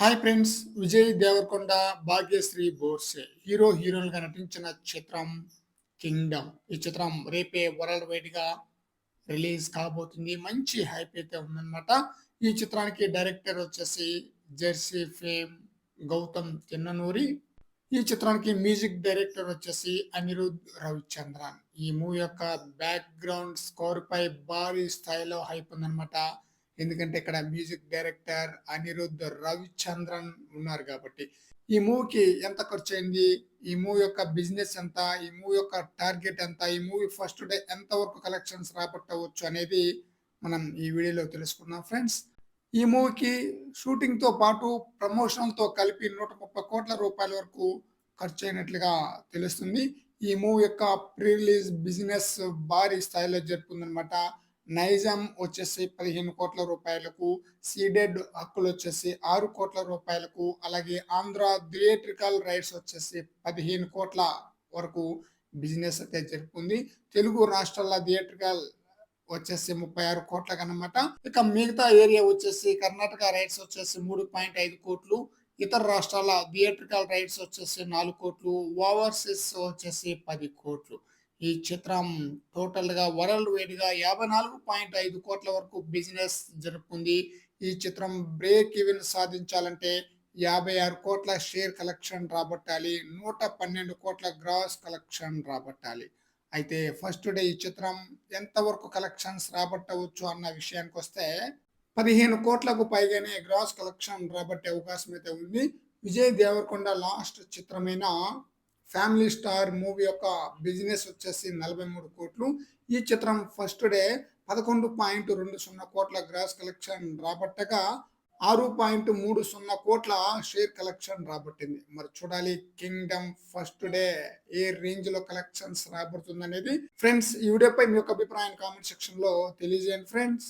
Hi friends Vijay Deverakonda Bhagyashri Borse hero హీరోలుగా నటించిన చిత్రం కింగ్డమ్. ఈ చిత్రం రేపే వరల్డ్ వైడ్గా రిలీజ్ కాబోతుంది. మంచి హైప్ అయితే ఉందన్నమాట. ఈ చిత్రానికి డైరెక్టర్ వచ్చేసి జెర్సీ ఫేమ్ గౌతమ్ తిన్ననూరి. ఈ చిత్రానికి మ్యూజిక్ డైరెక్టర్ వచ్చేసి అనిరుద్ రవిచంద్రన్. ఈ మూవీ యొక్క బ్యాక్గ్రౌండ్ స్కోర్ పై భారీ స్థాయిలో హైప్ ఉందన్నమాట. ఎందుకంటే ఇక్కడ మ్యూజిక్ డైరెక్టర్ అనిరుద్ధ్ రవిచంద్రన్ ఉన్నారు కాబట్టి. ఈ మూవీకి ఎంత ఖర్చు అయింది ఈ మూవీ యొక్క బిజినెస్ ఎంత? ఈ మూవీ యొక్క టార్గెట్ ఎంత? ఈ మూవీ ఫస్ట్ డే ఎంత వరకు కలెక్షన్స్ రాబట్టవచ్చు అనేది మనం ఈ వీడియోలో తెలుసుకుందాం ఫ్రెండ్స్. ఈ మూవీకి షూటింగ్తో పాటు ప్రమోషన్తో కలిపి నూట ముప్పై కోట్ల రూపాయల వరకు ఖర్చు అయినట్లుగా తెలుస్తుంది. ఈ మూవీ యొక్క ప్రీ రిలీజ్ బిజినెస్ భారీ స్థాయిలో జరుపుకుందనమాట. నైజాం వచ్చేసి పదిహేను కోట్ల రూపాయలకు సీడెడ్ హక్కులు వచ్చేసి ఆరు కోట్ల రూపాయలకు అలాగే ఆంధ్ర థియేట్రికల్ రైట్స్ వచ్చేసి పదిహేను కోట్ల వరకు బిజినెస్ అయితే జరుపుకుంది. తెలుగు రాష్ట్రాల థియేట్రికల్ వచ్చేసి ముప్పై ఆరు కోట్లకు అనమాట ఇక మిగతా ఏరియా వచ్చేసి కర్ణాటక రైట్స్ వచ్చేసి మూడు పాయింట్ ఐదు కోట్లు ఇతర రాష్ట్రాల థియేట్రికల్ రైట్స్ వచ్చేసి నాలుగు కోట్లు ఓవర్సీస్ వచ్చేసి పది కోట్లు. ఈ చిత్రం టోటల్గా వరల్డ్ వైడ్గా యాభై నాలుగు పాయింట్ ఐదు కోట్ల వరకు బిజినెస్ జరుపుకుంది. ఈ చిత్రం బ్రేక్ ఈవెన్ సాధించాలంటే యాభై ఆరు కోట్ల షేర్ కలెక్షన్ రాబట్టాలి. నూట పన్నెండు కోట్ల గ్రాస్ కలెక్షన్ రాబట్టాలి. అయితే ఫస్ట్ డే ఈ చిత్రం ఎంతవరకు కలెక్షన్స్ రాబట్టవచ్చు అన్న విషయానికి వస్తే పదిహేను కోట్లకు పైగానే గ్రాస్ కలెక్షన్ రాబట్టే అవకాశం అయితే ఉంది. విజయ్ దేవరకొండ లాస్ట్ చిత్రమైన ఫ్యామిలీ స్టార్ మూవీ యొక్క బిజినెస్ వచ్చేసి నలభై మూడు కోట్లు. ఈ చిత్రం ఫస్ట్ డే పదకొండు పాయింట్ రెండు సున్నా కోట్ల గ్రాస్ కలెక్షన్ రాబట్టగా ఆరు పాయింట్ మూడు సున్నా కోట్ల షేర్ కలెక్షన్ రాబట్టింది. మరి చూడాలి కింగ్డమ్ ఫస్ట్ డే ఏ రేంజ్లో కలెక్షన్స్ రాబడుతుంది అనేది ఫ్రెండ్స్ ఈ వీడియోపై మీ యొక్క అభిప్రాయం కామెంట్ సెక్షన్లో తెలియజేయండి ఫ్రెండ్స్.